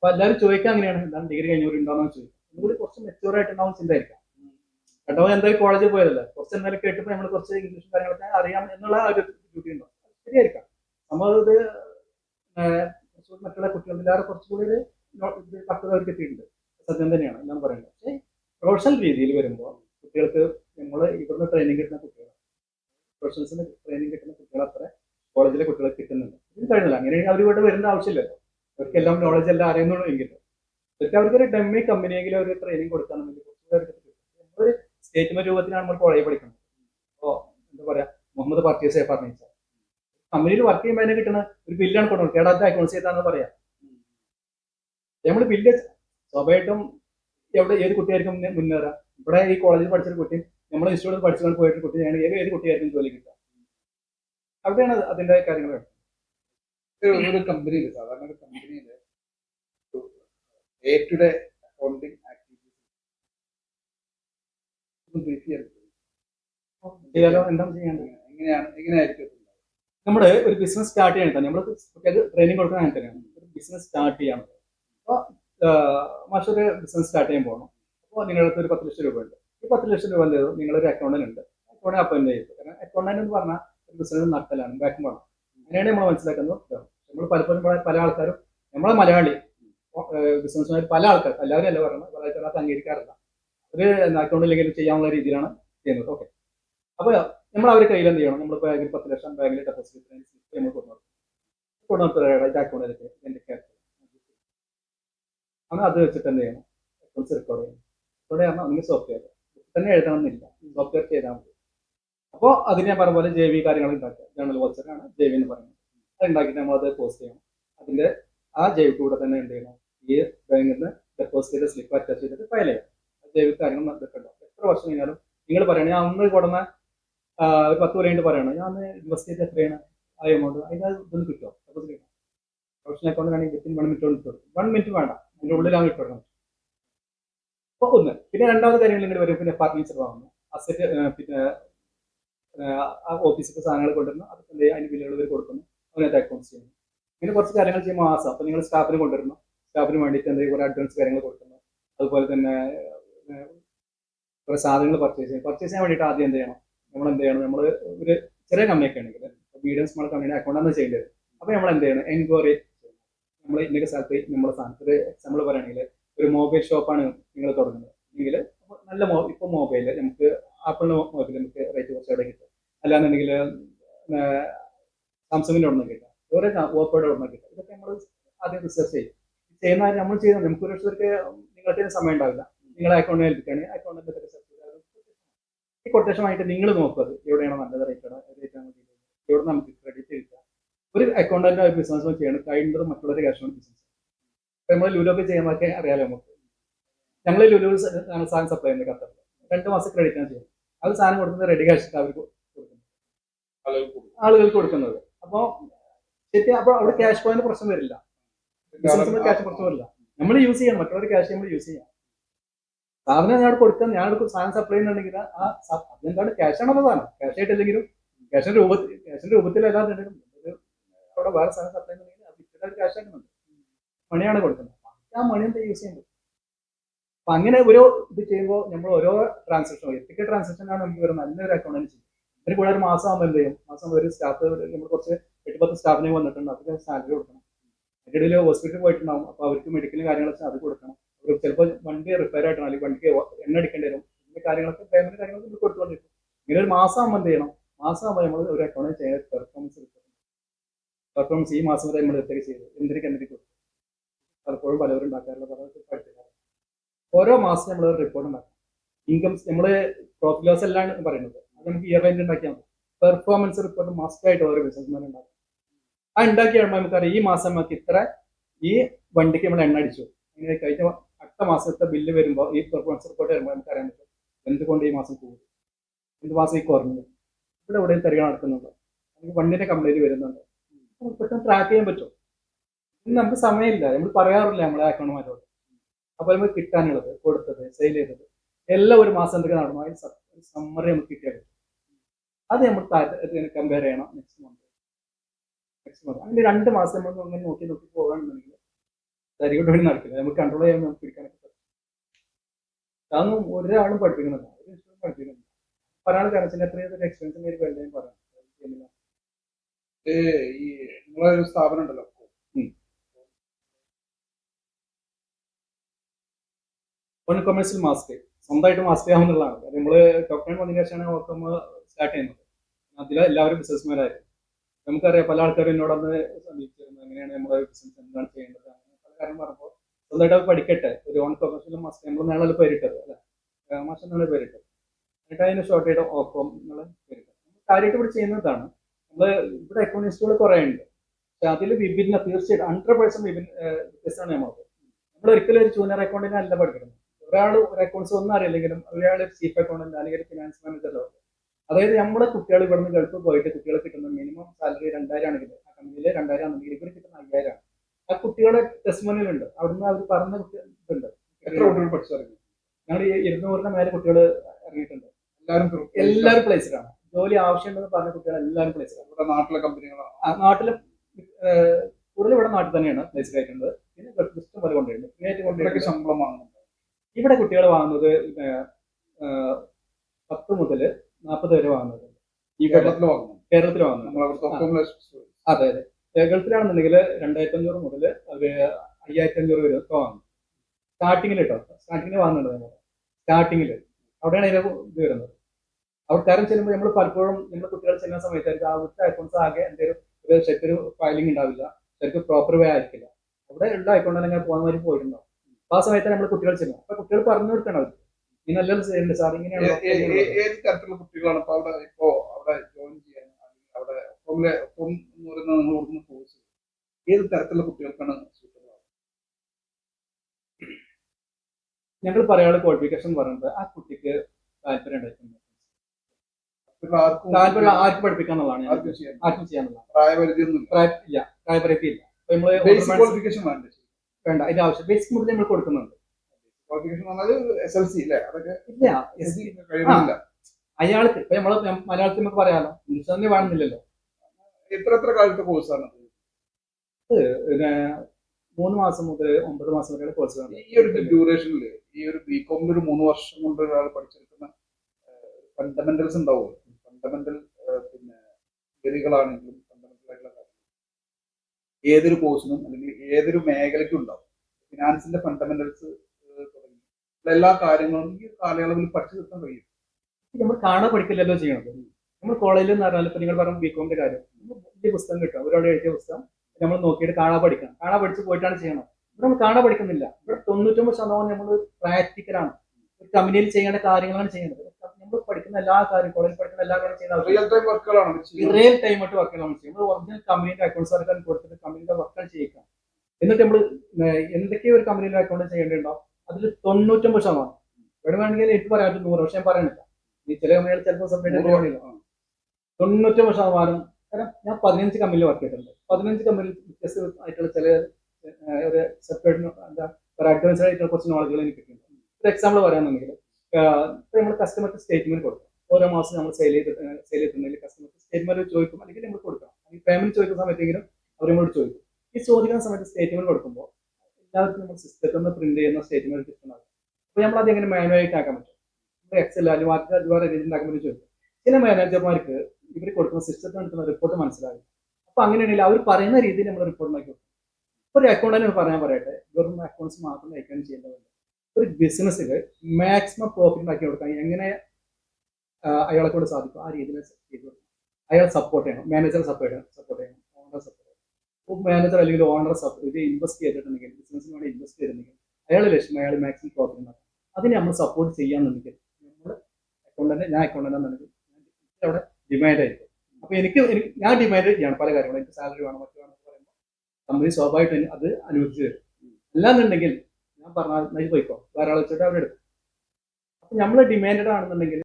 അപ്പൊ എല്ലാവരും ചോദിക്കാൻ അങ്ങനെയാണ്. എന്താണ് ഡിഗ്രി കഴിഞ്ഞവരുണ്ടോന്ന് ചോദിക്കും. ഒന്നുകൂടി കുറച്ച് മെച്ചൂർ ആയിട്ടുണ്ടാവും ചിന്തായിരിക്കാം കേട്ടോ എന്തായാലും കോളേജിൽ പോയതല്ലേ. കുറച്ച് എന്തായാലും കേട്ടപ്പോൾ നമ്മൾ കുറച്ച് ഇംഗ്ലീഷ് കാര്യങ്ങളൊക്കെ അറിയാം എന്നുള്ള ഒരു ഡ്യൂട്ടി ഉണ്ടാവും. ശരിയായിരിക്കാം. കുറച്ചുകൂടി മറ്റുള്ള കുട്ടികളിലേറെ കുറച്ചുകൂടി പക്വത അവർക്ക് എത്തിയിട്ടുണ്ട്. സത്യം തന്നെയാണ്. ഞാൻ പറയുന്നത് പക്ഷേ പ്രൊഫഷണൽ രീതിയിൽ വരുമ്പോൾ കുട്ടികൾക്ക് നമ്മൾ ഇവിടുന്ന് ട്രെയിനിങ് കിട്ടുന്ന കുട്ടികൾ പ്രൊഫഷണൽസിന് ട്രെയിനിങ് കിട്ടുന്ന കുട്ടികൾ അത്ര കോളേജിലെ കുട്ടികളെ കിട്ടുന്നുണ്ട് ഇത് കഴിഞ്ഞില്ല. അങ്ങനെയാണെങ്കിൽ അവർ ഇവിടെ വരേണ്ട ആവശ്യമില്ലല്ലോ. അവർക്കെല്ലാം നോളജ് എല്ലാം അറിയുന്നുള്ളൂ എങ്കിൽ എന്നിട്ട് അവർക്കൊരു ഡമ്മി കമ്പനിയെങ്കിലും ഒരു ട്രെയിനിങ്. നമ്മളൊരു സ്റ്റേറ്റ്മെന്റ് രൂപത്തിലാണ് നമ്മൾ കോളേജ് പഠിക്കുന്നത്. അപ്പോൾ എന്താ പറയാ മുഹമ്മദ് പർച്ചേസ് പറഞ്ഞു കമ്പനിയിൽ വർക്ക് ചെയ്യുമ്പോൾ അതിനെ കിട്ടുന്ന ഒരു ബില്ലാണ് കൊടുക്കുന്നത്. കേടാത്ത അക്കൗണ്ട്സ് ചെയ്താന്ന് പറയാ. നമ്മൾ ബില്ല് സ്വാഭാവികമായിട്ടും എവിടെ ഏത് കുട്ടിയായിരിക്കും മുന്നേറാം ഇവിടെ ഈ കോളേജിൽ പഠിച്ചൊരു കുട്ടി നമ്മൾ ഇൻസ്റ്റിറ്റ്യൂട്ടിൽ പഠിച്ചുകൊണ്ട് പോയിട്ട് കുട്ടി ഏത് കുട്ടിയായിരിക്കും ജോലി കിട്ടുക. അവിടെയാണ് അതിന്റെ കാര്യങ്ങൾ. ഒരു ഒരു കമ്പനിയിൽ സാധാരണ ഒരു കമ്പനിയിൽ day to day accounting activities brief ചെയ്യാൻ പറ്റുമോ? ചെയ്യാലോ? എന്താണ് ചെയ്യേണ്ടത് എങ്ങനെയാണ് എങ്ങനെയായിരിക്കും നമ്മൾ ഒരു ബിസിനസ് സ്റ്റാർട്ട് ചെയ്യാൻ തന്നെ. നമ്മൾ കുട്ടികൾക്ക് ട്രെയിനിങ് കൊടുക്കാൻ തന്നെയാണ്. ഒരു ബിസിനസ് സ്റ്റാർട്ട് ചെയ്യണം. അപ്പോൾ മാഷൊരു ബിസിനസ് സ്റ്റാർട്ട് ചെയ്യാൻ പോകണം അപ്പോൾ നിങ്ങളുടെ അടുത്ത് ഒരു പത്ത് ലക്ഷം രൂപ ഉണ്ട്. ഈ പത്ത് ലക്ഷം രൂപ നിങ്ങളൊരു അക്കൗണ്ടന്റ് ഉണ്ട്. അക്കൗണ്ടന്റ് അപ്പോയിന്റ് ചെയ്തു കാരണം അക്കൗണ്ടന്റ് എന്ന് പറഞ്ഞാൽ ഒരു ബിസിനസ് നടത്തലാണ് ബാക്കും വേണം അങ്ങനെയാണ് നമ്മൾ മനസ്സിലാക്കുന്നത്. നമ്മൾ പലപ്പോഴും പല- ആൾക്കാരും നമ്മളെ മലയാളി ബിസിനസ്സുമായിട്ട് പല ആൾക്കാർ എല്ലാവരും അല്ല പറയുന്നത് പല ആൾക്കാർ അത് അംഗീകരിക്കാറില്ല. ഒരു അക്കൗണ്ട് ഇല്ലെങ്കിൽ ചെയ്യാനുള്ള രീതിയിലാണ് ചെയ്യുന്നത്. ഓക്കെ അപ്പോൾ നമ്മൾ അവരുടെ കയ്യിൽ എന്ത് ചെയ്യണം? നമ്മൾ ബാങ്കിൽ പത്ത് ലക്ഷം ബാങ്കിൽ ഡെപ്പോസിറ്റ് നമ്മൾ കൊണ്ടുവരും കൊണ്ടുവന്നിട്ട് അക്കൗണ്ടിലേക്ക് എന്റെ അങ്ങനെ അത് വെച്ചിട്ട് എന്ത് ചെയ്യണം? അക്കൗണ്ട്സ് റെക്കോർഡ് ചെയ്യണം. റെക്കോർഡ് ചെയ്യണം സോഫ്റ്റ്വെയർ തന്നെ എഴുതണം എന്നില്ല സോഫ്റ്റ്വെയർ ചെയ്താൽ മതി. അപ്പോൾ അതിന് ഞാൻ പറഞ്ഞ പോലെ ജെ വി കാര്യങ്ങൾ ഉണ്ടാക്കുക. ജേണൽ വാച്ചറാണ് ജെ വി എന്ന് പറയുന്നത്. ഉണ്ടാക്കിയിട്ട് നമ്മൾ അത് പോസ്റ്റ് ചെയ്യണം. അതിന്റെ ആ ജൈവ കൂടെ തന്നെ എന്ത് ചെയ്യണം? ഈ ബാങ്കിൽ നിന്ന് ഡെപ്പോസിറ്റ് ചെയ്ത സ്ലിപ്പ് അറ്റാച്ച് ചെയ്തിട്ട് ഫയൽ ചെയ്യണം ജൈവ കാര്യങ്ങൾ ഉണ്ടാവും എത്ര വർഷം കഴിഞ്ഞാലും നിങ്ങൾ പറയണേ ഞാൻ അന്ന് കൊടുന്ന ഒരു പത്ത് കൊല്ലം പറയണം ഞാൻ ഇൻവെസ്റ്റ് ചെയ്ത് എത്രയാണ്? ആ എമൗണ്ട് അതിന് ഇതൊന്നും കിട്ടുമോ ഡെപ്പോസിറ്റ് കിട്ടും? പ്രൊഫഷണൽ അക്കൗണ്ട് വേണമെങ്കിൽ വിത്തിൻ വൺ മിനിറ്റ് കൊണ്ട് കൊടുക്കും. വൺ മിനിറ്റ് വേണ്ട. അതിന്റെ ഉള്ളിലാണ് ഇട്ട് കൊടുക്കണം. അപ്പോൾ ഒന്ന് പിന്നെ രണ്ടാമത്തെ കാര്യങ്ങൾ ഇങ്ങനെ വരും. പിന്നെ ഫർണിച്ചർ വാങ്ങുന്നു. അസറ്റ് പിന്നെ ഓഫീസിലെ സാധനങ്ങൾ കൊണ്ടുവരുന്നു. അത് എന്ത് ചെയ്യും? അതിന് ബില്ലുകൾ കൊടുക്കുന്നു. അതിനകത്ത് അക്കൗണ്ട്സ് ചെയ്യുന്നു ഇങ്ങനെ കുറച്ച് കാര്യങ്ങൾ ചെയ്യുമ്പോൾ മാസം അപ്പോൾ നിങ്ങൾ സ്റ്റാഫിന് കൊണ്ടുവരുന്നു സ്റ്റാഫിന് വേണ്ടിയിട്ട് എന്തെങ്കിലും കുറേ അഡ്വാൻസ് കാര്യങ്ങൾ കൊടുക്കുന്നു അതുപോലെ തന്നെ കുറേ സാധനങ്ങൾ പർച്ചേസ് ചെയ്യും പർച്ചേസ് ചെയ്യാൻ വേണ്ടിയിട്ട് ആദ്യം എന്ത് ചെയ്യണം? നമ്മൾ എന്ത് ചെയ്യണം? നമ്മൾ ഒരു ചെറിയ കമ്പനിയൊക്കെ ആണെങ്കിൽ മീഡിയം സ്മാൾ കമ്പനിയുടെ അക്കൗണ്ടാണ് ചെയ്യേണ്ടത്. അപ്പോൾ നമ്മൾ എന്ത് ചെയ്യണം? എൻക്വയറി നമ്മൾ ഇന്നൊക്കെ സ്ഥലത്ത് നമ്മുടെ സ്ഥാനത്ത് ഒരു എക്സാമ്പിൾ പറയുകയാണെങ്കിൽ ഒരു മൊബൈൽ ഷോപ്പാണ് നിങ്ങൾ തുടങ്ങുന്നത്. എങ്കിൽ നല്ല മൊ ഇപ്പോൾ മൊബൈൽ നമുക്ക് ആപ്പിളിന്റെ മൊബൈൽ നമുക്ക് റേറ്റ് കുറച്ച് അവിടെ കിട്ടും. അല്ലാന്നുണ്ടെങ്കിൽ സാംസങ്ങിന്റെ ഒന്നും കിട്ടാം ഓരോ ഓപ്പോയുടെ ഒന്നും കിട്ടാം ഇതൊക്കെ നമ്മൾ ആദ്യം റിസർച്ച് ചെയ്യും. ചെയ്യുന്ന കാര്യം നമ്മൾ ചെയ്യുന്നത് നമുക്ക് ഒരു വർഷത്തേക്ക് നിങ്ങൾക്ക് തന്നെ സമയം ഉണ്ടാവില്ല നിങ്ങളെ അക്കൗണ്ടിൽ ഏൽപ്പിക്കുകയാണെങ്കിൽ അക്കൗണ്ടിൽ റിസർച്ച് ഈ കൊട്ടേഷൻ ആയിട്ട് നിങ്ങൾ നോക്കുക അത് എവിടെയാണ് നല്ലത് റേറ്റ് റേറ്റ് ആണ് എവിടെ നമുക്ക് ക്രെഡിറ്റ് കിട്ടുക. ഒരു അക്കൗണ്ടന്റ് ബിസിനസ് ചെയ്യണം കഴിയുന്നത് മറ്റുള്ളവരുടെ ക്യാഷ് കൊണ്ട് ബിസിനസ് നമ്മൾ ലുലുവൊക്കെ ചെയ്യുന്നതൊക്കെ അറിയാലോ നമുക്ക്? ഞങ്ങൾ ലുലു സാധനം സപ്ലൈ ചെയ്യുന്നത് ഖത്തറിൽ രണ്ട് മാസം ക്രെഡിറ്റ് ആണ് ചെയ്യുന്നത് അത് സാധനം കൊടുക്കുന്നത് റെഡി ക്യാഷ് അവർക്ക് കൊടുക്കുന്നത് ആളുകൾ കൂടും. ആളുകൾക്ക് കൊടുക്കുന്നത്. അപ്പോൾ ശരി അപ്പോൾ അവിടെ ക്യാഷ് പോയിന്റ് പ്രശ്നം വരില്ല. ബിസിനസ്സിന് ക്യാഷ് പ്രശ്നം വരില്ല. നമ്മൾ യൂസ് ചെയ്യണം. മറ്റുള്ളവർ ക്യാഷ് നമ്മൾ യൂസ് ചെയ്യാം സാധനം ഞാൻ കൊടുക്കാൻ ഞാൻ സാധനം സപ്ലൈ ചെയ്യുന്നുണ്ടെങ്കിൽ ആ അതെന്താണ് ക്യാഷ് ആണല്ലോ സാധനം? ക്യാഷ് ആയിട്ടില്ലെങ്കിലും ക്യാഷിന്റെ രൂപത്തിൽ ക്യാഷിന്റെ രൂപത്തിൽ അല്ലാതെ അവിടെ വേറെ സാധനം സപ്ലൈ ചെയ്യുന്നുണ്ടെങ്കിൽ അത് ഇത്ര ക്യാഷ് ആക്കുന്നുണ്ട്. മണിയാണ് കൊടുക്കുന്നത്. ആ മണി എന്താ യൂസ് ചെയ്യുന്നത് അപ്പൊ അങ്ങനെ ഓരോ ഇത് ചെയ്യുമ്പോൾ നമ്മൾ ഓരോ ട്രാൻസാക്ഷൻ എത്തിക്ക ട്രാൻസാക്ഷൻ ആണ് നമുക്ക് വരുന്നത്. നല്ലൊരു അക്കൗണ്ടിന് ചെയ്യും അതിന് കൂടെ ഒരു മാസം ആകുമ്പോൾ എന്ത് ചെയ്യും? മാസം ഒരു സ്റ്റാഫ് നമ്മൾ കുറച്ച് എട്ട് പത്ത് സ്റ്റാഫിനെ വന്നിട്ടുണ്ട്. അവർക്ക് സാലറി കൊടുക്കണം. അതിന്റെ ഇടയിൽ ഹോസ്പിറ്റലിൽ പോയിട്ടുണ്ടാവും. അപ്പോൾ അവർക്ക് മെഡിക്കലും കാര്യങ്ങളൊക്കെ അത് കൊടുക്കണം. അവർ ചിലപ്പോൾ വണ്ടി റിപ്പയർ ആയിട്ടാണ് അല്ലെങ്കിൽ വണ്ടിക്ക് എണ്ണ അടിക്കേണ്ടി വരും. ഇങ്ങനെ കാര്യങ്ങളൊക്കെ പേയ്മെന്റ് കാര്യങ്ങളൊക്കെ നമ്മൾ കൊടുത്തുകൊണ്ടിരിക്കും. ഇങ്ങനെ ഒരു മാസം ആകുമ്പോൾ എന്ത് ചെയ്യണം? മാസം ആകുമ്പോൾ നമ്മൾ ഒരു അക്കൗണ്ടിൽ ചെയ്യാൻ പെർഫോമൻസ് പെർഫോമൻസ് ഈ മാസം വരെ നമ്മൾ എന്തൊക്കെ ചെയ്തു. എന്തിനൊക്കെ എന്തൊക്കെ കൊടുത്തു പലപ്പോഴും പലവരും ഉണ്ടാക്കാറുള്ള പല പഠിച്ചിട്ടുണ്ട് ഓരോ മാസം നമ്മൾ റിപ്പോർട്ട് ഉണ്ടാക്കണം ഇൻകം നമ്മൾ പ്രോഫിറ്റ് ലോസ് എല്ലാം പറയുന്നത്. നമുക്ക് ഇയർ ലൈൻ ഉണ്ടാക്കിയാൽ മതി. പെർഫോമൻസ് റിപ്പോർട്ട് മസ്റ്റ് ആയിട്ട് ഓരോ ബിസിനസ്മാൻ ഉണ്ടാക്കും ആ ഉണ്ടാക്കി കഴിയുമ്പോൾ നമുക്കറിയാം ഈ മാസം നമുക്ക് ഇത്ര ഈ വണ്ടിക്ക് നമ്മൾ എണ്ണ അടിച്ചു. അങ്ങനെ കഴിഞ്ഞ അടുത്ത മാസത്തെ ബില്ല് വരുമ്പോൾ ഈ പെർഫോമൻസ് റിപ്പോർട്ട് വരുമ്പോൾ നമുക്ക് അറിയാൻ പറ്റും എന്തുകൊണ്ട് ഈ മാസം കൂടും. എന്ത് മാസം ഈ കുറഞ്ഞു ഇവിടെ എവിടെയും തിരികെ നടക്കുന്നുണ്ടോ. നമുക്ക് വണ്ടിന്റെ കംപ്ലൈന്റ് വരുന്നുണ്ടോ. നമുക്ക് പെട്ടെന്ന് ട്രാക്ക് ചെയ്യാൻ പറ്റും. നമുക്ക് സമയമില്ല. നമ്മൾ പറയാറില്ല നമ്മളെ അക്കൗണ്ടുമാരോട് അപ്പോൾ നമുക്ക് കിട്ടാനുള്ളത് കൊടുത്തത് സെയിൽ ചെയ്തത് എല്ലാം ഒരു മാസം എന്തൊക്കെ നടന്നു. സമ്മറി നമുക്ക് കിട്ടിയാൽ അത് നമ്മൾ കമ്പയർ ചെയ്യണം. നെക്സ്റ്റ് മന്ത് നെക്സ്റ്റ് മന്ത് അങ്ങനെ രണ്ട് മാസം നമ്മൾ അങ്ങനെ നോക്കി നോക്കി പോകാണെന്നുണ്ടെങ്കിൽ തരികൊണ്ട് വഴി നടക്കില്ല. നമുക്ക് കൺട്രോൾ ചെയ്യാൻ നമുക്ക് പിടിക്കാനൊക്കെ പറ്റും. അതൊന്നും ഒരാളും പഠിപ്പിക്കുന്നില്ല. ഒരു ഇൻസ്റ്റിറ്റ്യൂട്ടും പഠിപ്പിക്കുന്നില്ല. പറയാൻ കാരണം എത്രയും എക്സ്പീരിയൻസ് ഒരു വേണ്ടി പറയാം. ഈ നിങ്ങളൊരു സ്ഥാപനം ഉണ്ടല്ലോ. കൊമേഴ്സ്യൽ മാസ്റ്റർ സ്വന്തമായിട്ട് മാസ്റ്റർ ആവുന്നുള്ളതാണ് അത് നമ്മൾ ഡോക്ടറിന് വന്നതിന് ശേഷമാണ് ഓക്കം സ്റ്റാർട്ട് ചെയ്യുന്നത്. അതിൽ എല്ലാവരും ബിസിനസ്മാരായിരുന്നു നമുക്കറിയാം പല ആൾക്കാരും എന്നോട് അന്ന് സമീപിച്ചിരുന്നു എങ്ങനെയാണ് നമ്മുടെ ബിസിനസ് എന്താണ് ചെയ്യേണ്ടത്? അങ്ങനെ പല കാര്യം പറഞ്ഞപ്പോൾ സ്വന്തമായിട്ട് പഠിക്കട്ടെ. ഒരു ഓൺ പ്രൊഫഷണൽ മാസ്റ്റർ നമ്മൾ നാളെ പേരിട്ടത് അല്ലെ? മാസം നാളെ പേരിട്ടത്. എന്നിട്ട് അതിന് ഷോർട്ട് ആയിട്ട് ഓക്കം എന്നുള്ള പേരിട്ടത് കാര്യമായിട്ട് ഇവിടെ ചെയ്യുന്നതാണ്. നമ്മൾ ഇവിടെ എക്കോണമിസ്റ്റുകൾ കുറേ ഉണ്ട്. പക്ഷെ അതിൽ വിഭിന്ന തീർച്ചയായിട്ടും ഹൺഡ്രഡ് പേഴ്സൺ വിഭിന്ന വ്യത്യസ്തമാണ് നമ്മൾക്ക് നമ്മൾ ഒരിക്കലും ഒരു ജൂനിയർ അക്കൗണ്ടിനെ അല്ല പഠിക്കുന്നത് ഒരാൾ ഒരു അക്കൗണ്ട്സ് ഒന്നും അറിയില്ലെങ്കിലും ഒരാൾ ചീഫ് അക്കൗണ്ടന്റ് അല്ലെങ്കിൽ ഫിനാൻസ് മാനേജറിലോ അതായത് നമ്മുടെ കുട്ടികൾ ഇവിടുന്ന് ഗൾഫ് പോയിട്ട് കുട്ടികൾ കിട്ടുന്ന മിനിമം സാലറി രണ്ടായിരം ആണെങ്കിൽ ആ കമ്പനിയിൽ രണ്ടായിരം ആണെങ്കിൽ ഇവർ കിട്ടുന്ന അയ്യായിരം ആണ്. ആ കുട്ടികളെ ടെസ്റ്റിമോണിയലുണ്ട് അവിടുന്ന് അവർ പറഞ്ഞ കുട്ടികളുണ്ട് എത്ര കുട്ടികൾ പഠിച്ചിറങ്ങി ഞങ്ങൾ ഈ ഇരുന്നൂറിന് മേലെ കുട്ടികൾ ഇറങ്ങിയിട്ടുണ്ട്. എല്ലാവരും എല്ലാവരും പ്ലേസിലാണ് ജോലി ആവശ്യമുണ്ടെന്ന് പറഞ്ഞ കുട്ടികൾ എല്ലാവരും പ്ലേസിലാണ് ഇവിടെ നാട്ടിലെ കമ്പനികളാണ് നാട്ടിലെ കൂടുതലും കൂടുതൽ ഇവിടെ നാട്ടിൽ തന്നെയാണ് പ്ലേസ് ആയിട്ടുള്ളത്. പിന്നെ ഇഷ്ടം പോലെ കൊണ്ടുവരുന്നത് കൊണ്ടുവരുന്നത് ശമ്പളം വാങ്ങുന്നുണ്ട് ഇവിടെ കുട്ടികൾ വാങ്ങുന്നത് പത്ത് മുതൽ നാൽപ്പത് വരെ വാങ്ങുന്നത്. ഈ കേരളത്തിൽ വാങ്ങുന്നു കേരളത്തിൽ വാങ്ങുന്നത്. ഒപ്പം അതെ അതെ. ഗൾഫിലാണെന്നുണ്ടെങ്കിൽ രണ്ടായിരത്തി അഞ്ഞൂറ് മുതൽ അയ്യായിരത്തി അഞ്ഞൂറ് വരെ ഒക്കെ വാങ്ങും. സ്റ്റാർട്ടിങ്ങിൽ കേട്ടോ സ്റ്റാർട്ടിങ്ങിൽ വാങ്ങുന്നുണ്ട് നമ്മൾ സ്റ്റാർട്ടിങ്ങിൽ അവിടെയാണ് അതിന് ഇത് വരുന്നത്. അവർക്കാരും ചെല്ലുമ്പോൾ നമ്മൾ പലപ്പോഴും നമ്മൾ കുട്ടികൾ ചെല്ലുന്ന സമയത്തായിരിക്കും അവിടുത്തെ അക്കൗണ്ട്സ് ആകെ എന്തെങ്കിലും ഒരു ശരിക്കൊരു ഫയലിംഗ് ഉണ്ടാവില്ല. ശരിക്കും പ്രോപ്പർ വേ ആയിരിക്കില്ല. അവിടെ ഉള്ള അക്കൗണ്ട് അല്ലെങ്കിൽ പോകുന്ന മാതിരി പോയിട്ടുണ്ടാവും. അപ്പൊ ആ സമയത്ത് നമ്മൾ കുട്ടികൾ ചെല്ലും അപ്പൊ കുട്ടികൾ പറഞ്ഞു കൊടുക്കണം അവർക്ക് ഈ നല്ലൊരു ചെയ്യുന്നുണ്ട് സാർ ഇങ്ങനെയാണ് ഏത് തരത്തിലുള്ള കുട്ടികളാണ്? ഇപ്പൊ അവിടെ ഇപ്പോ അവിടെ ജോയിൻ ചെയ്യാൻ അവിടെ ഒപ്പമിലെ ഒപ്പം എന്ന് പറയുന്ന നിങ്ങൾ കൊടുക്കുന്ന കോഴ്സ് ഏത് തരത്തിലുള്ള കുട്ടികൾക്കാണ്? ഞങ്ങൾ പറയാനുള്ള ക്വാളിഫിക്കേഷൻ പറയുന്നത് ആ കുട്ടിക്ക് താല്പര്യം ഉണ്ടായിട്ടുണ്ട് ആർക്കും താല്പര്യം ആർക്ക് ഞാൻ ആർക്കും ചെയ്യാനുള്ള ചെയ്യാന്നുള്ളതാണ്. പ്രായപരിധി ഇല്ല. പ്രായപരിധി ഇല്ല നമ്മൾ ക്വാളിഫിക്കേഷൻ വേണ്ട? വേണ്ട. അതിന്റെ ആവശ്യം. ബേസിക് മുതൽ നമ്മൾ കൊടുക്കുന്നുണ്ട്. ക്വാളിഫിക്കേഷൻ പറഞ്ഞാൽ എസ് എൽ സി അല്ലേ അതൊക്കെ ഇല്ല. എസ് സി കഴിയുന്നില്ല അയാൾക്ക് ഇപ്പൊ നമ്മൾ മലയാളത്തിൽ നമുക്ക് പറയാലോ. ഇംഗ്ലീഷ് തന്നെ വേണമെന്നില്ലല്ലോ. എത്ര എത്ര കാലത്തെ കോഴ്സാണ് പിന്നെ മൂന്ന് മാസം മുതൽ ഒമ്പത് മാസം വരെയുള്ള കോഴ്സ് ഈ ഒരു ഡ്യൂറേഷനിൽ ഈ ഒരു ബി കോമിൽ ഒരു മൂന്ന് വർഷം കൊണ്ട് ഒരാൾ പഠിച്ചെടുക്കുന്ന ഫണ്ടമെന്റൽസ് ഉണ്ടാവും ഫണ്ടമെന്റൽ പിന്നെ തിയറികളാണെങ്കിലും ഏതൊരു കോഴ്സിനും അല്ലെങ്കിൽ ഏതൊരു മേഖലയ്ക്കും ഉണ്ടാവും. ഫിനാൻസിന്റെ ഫണ്ടമെന്റൽസ് തുടങ്ങി. എല്ലാ കാര്യങ്ങളും ഈ കാലയളവിൽ പഠിച്ചു തീർക്കാൻ കഴിയും. നമ്മൾ കാണാൻ പഠിക്കില്ലല്ലോ ചെയ്യണത്. നമ്മൾ കോളേജിൽ എന്ന് പറഞ്ഞാൽ നിങ്ങൾ പറഞ്ഞ ബികോമിന്റെ കാര്യം. വലിയ പുസ്തകം കിട്ടും. ഒരാൾ എഴുതിയ പുസ്തകം നമ്മൾ നോക്കിയിട്ട് കാണാൻ പഠിക്കണം. കാണാൻ പഠിച്ച് പോയിട്ടാണ് ചെയ്യണം ഇവിടെ നമ്മൾ കാണാൻ പഠിക്കുന്നില്ല. ഇവിടെ തൊണ്ണൂറ്റൊമ്പത് ശതമാനം നമ്മൾ പ്രാക്ടിക്കലാണ് ഒരു കമ്പനിയിൽ ചെയ്യേണ്ട കാര്യങ്ങളാണ് ചെയ്യുന്നത് നമ്മൾ പഠിക്കുന്ന എല്ലാ കാര്യം കോളേജിൽ പഠിക്കുന്ന എല്ലാ കാര്യം ചെയ്യുന്ന റിയൽ ടൈം വർക്കുകളാണ് റിയൽ ടൈം ആയിട്ട് വർക്കുകളാണ് നമ്മൾ ചെയ്യും നമ്മൾ ഒറിജിനൽ കമ്പനിയുടെ അക്കൗണ്ട്സ് സർക്കാർ കൊടുത്തിട്ട് കമ്പനിയുടെ വർക്കുകൾ ചെയ്യിക്കാം എന്നിട്ട് നമ്മൾ എന്തൊക്കെയോ ഒരു കമ്പനിയുടെ അക്കൗണ്ട് ചെയ്യേണ്ടതുണ്ടോ? അതിൽ തൊണ്ണൂറ്റൊമ്പത് ശതമാനം. വേണമെങ്കിൽ എനിക്ക് പറയാൻ പറ്റും നൂറ് പക്ഷെ ഞാൻ പറയണില്ല. ഈ ചില കമ്പനികൾ ചിലപ്പോൾ നൂറ് ചെയ്യണില്ല. തൊണ്ണൂറ്റൊമ്പത് ശതമാനം. കാരണം ഞാൻ പതിനഞ്ച് കമ്പനിയിൽ വർക്ക് ചെയ്തിട്ടുണ്ട്. പതിനഞ്ച് കമ്പനിയിൽ വ്യത്യസ്ത ആയിട്ടുള്ള ചില ഒരു സെപ്പറേറ്റ് എന്താ ഒരു അഡ്വാൻസ്ഡ് ആയിട്ടുള്ള കുറച്ച് നോളജുകൾ എനിക്ക് കിട്ടിയിട്ടുണ്ട്. ഒരു എക്സാമ്പിൾ പറയാന്നുണ്ടെങ്കിൽ നമ്മൾ കസ്റ്റമർക്ക് സ്റ്റേറ്റ്മെന്റ് കൊടുക്കാം. ഓരോ മാസം നമ്മൾ സെയിൽ ചെയ്ത് സെയിൽ ചെയ്തിട്ടുണ്ടെങ്കിൽ കസ്റ്റമർക്ക് സ്റ്റേറ്റ്മെന്റ് ചോദിക്കും. അല്ലെങ്കിൽ നമ്മൾ കൊടുക്കാം അല്ലെങ്കിൽ പേയ്മെന്റ് ചോദിക്കുന്ന സമയത്തെങ്കിലും അവർ നമ്മളോട് ചോദിക്കും. ഈ ചോദിക്കുന്ന സമയത്ത് സ്റ്റേറ്റ്മെന്റ് കൊടുക്കുമ്പോൾ എല്ലാവർക്കും നമ്മൾ സിസ്റ്റത്തിൽ നിന്ന് പ്രിന്റ് ചെയ്യുന്ന സ്റ്റേറ്റ്മെന്റ് കിട്ടുന്നതാണ് അപ്പോൾ നമ്മൾ അത് എങ്ങനെ മാനുവലായിട്ട് ആക്കാൻ പറ്റും? എക്സൽ അല്ലെങ്കിൽ വാട്ടർ അതുപോലെ ഉണ്ടാക്കാൻ പറ്റും ചോദിക്കും. ചില മാനേജർമാർക്ക് ഇവർ കൊടുക്കുന്ന സിസ്റ്റത്തിൽ എടുക്കുന്ന റിപ്പോർട്ട് മനസ്സിലാകും അപ്പൊ അങ്ങനെയാണെങ്കിൽ അവർ പറയുന്ന രീതിയിൽ നമ്മൾ റിപ്പോർട്ട് നോക്കി കൊടുക്കും. ഒരു അക്കൗണ്ടിന് പറയാൻ പറയട്ടെ വെറും അക്കൗണ്ട്സ് മാത്രം അയക്കാൻ ചെയ്യേണ്ടതുണ്ട്. ഒരു ബിസിനസ്സിൽ മാക്സിമം പ്രോഫിറ്റ് ആക്കി കൊടുക്കാൻ എങ്ങനെ അയാളെ കൊണ്ട് സാധിക്കും? ആ രീതിയിൽ ചെയ്തു അയാൾ സപ്പോർട്ട് ചെയ്യണം. മാനേജർ സപ്പോർട്ട് ചെയ്യണം. സപ്പോർട്ട് ചെയ്യണം. ഓണർ സപ്പോർട്ട് ചെയ്യണം. മാനേജർ അല്ലെങ്കിൽ ഓണർ സപ്പോർട്ട് ഇത് ഇൻവെസ്റ്റ് ചെയ്തിട്ടുണ്ടെങ്കിൽ ബിസിനസ്സിന് വേണ്ടി ഇൻവെസ്റ്റ് ചെയ്തിട്ടുണ്ടെങ്കിൽ അയാൾ ലക്ഷ്യം അയാൾ മാക്സിമം പ്രോഫിറ്റ് ഉണ്ടാക്കും. അതിനെ നമ്മൾ സപ്പോർട്ട് ചെയ്യാന്നുണ്ടെങ്കിൽ നമ്മൾ അക്കൗണ്ടന്റ് ഞാൻ അക്കൗണ്ടന്റ് ആണെന്നുണ്ടെങ്കിൽ അവിടെ ഡിമാൻഡ് ആയിരിക്കും. അപ്പൊ എനിക്ക് ഞാൻ ഡിമാൻഡ് ചെയ്യണം പല കാര്യങ്ങളും. എനിക്ക് സാലറി വേണം മറ്റു വേണം എന്ന് പറയുമ്പോൾ കമ്പനി സ്വാഭാവികമായിട്ടും അത് അനുവദിച്ചു തരും. അല്ലാന്നുണ്ടെങ്കിൽ പറഞ്ഞാൽ പോയിക്കോ. വേറെ ആൾ വെച്ചിട്ട് അവരെടുക്കും. അപ്പൊ നമ്മൾ ഡിമാൻഡഡ് ആണെന്നുണ്ടെങ്കിൽ